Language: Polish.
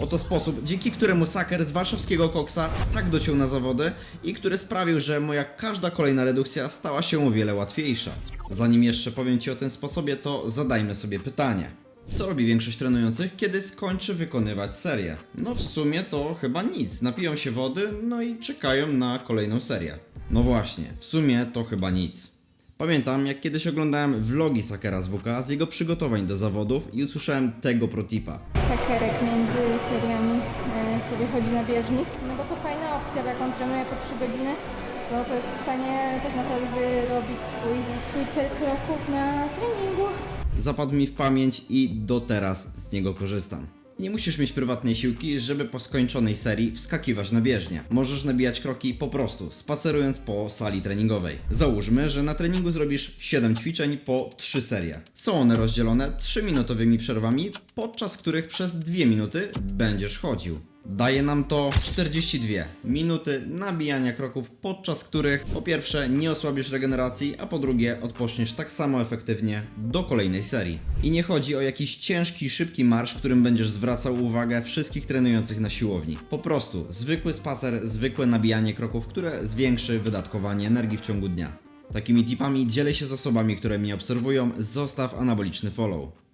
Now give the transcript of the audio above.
Oto sposób, dzięki któremu Saker z warszawskiego koksa tak dociął na zawody i który sprawił, że moja każda kolejna redukcja stała się o wiele łatwiejsza. Zanim jeszcze powiem Ci o tym sposobie, to zadajmy sobie pytanie. Co robi większość trenujących, kiedy skończy wykonywać serię? No w sumie to chyba nic. Napiją się wody, no i czekają na kolejną serię. No właśnie, w sumie to chyba nic. Pamiętam, jak kiedyś oglądałem vlogi Sakera z WK z jego przygotowań do zawodów i usłyszałem tego protipa. sakerek między seriami e, sobie chodzi na bieżni. No bo to fajna opcja, bo jak on trenuje po 3 godziny, to to jest w stanie tak naprawdę wyrobić swój, swój cel kroków na treningu. Zapadł mi w pamięć i do teraz z niego korzystam. Nie musisz mieć prywatnej siłki, żeby po skończonej serii wskakiwać na bieżnię. Możesz nabijać kroki po prostu, spacerując po sali treningowej. Załóżmy, że na treningu zrobisz 7 ćwiczeń po 3 serie. Są one rozdzielone 3-minutowymi przerwami, podczas których przez 2 minuty będziesz chodził. Daje nam to 42 minuty nabijania kroków, podczas których po pierwsze nie osłabisz regeneracji, a po drugie odpoczniesz tak samo efektywnie do kolejnej serii. I nie chodzi o jakiś ciężki, szybki marsz, którym będziesz zwracał uwagę wszystkich trenujących na siłowni. Po prostu zwykły spacer, zwykłe nabijanie kroków, które zwiększy wydatkowanie energii w ciągu dnia. Takimi tipami dzielę się z osobami, które mnie obserwują, zostaw anaboliczny follow.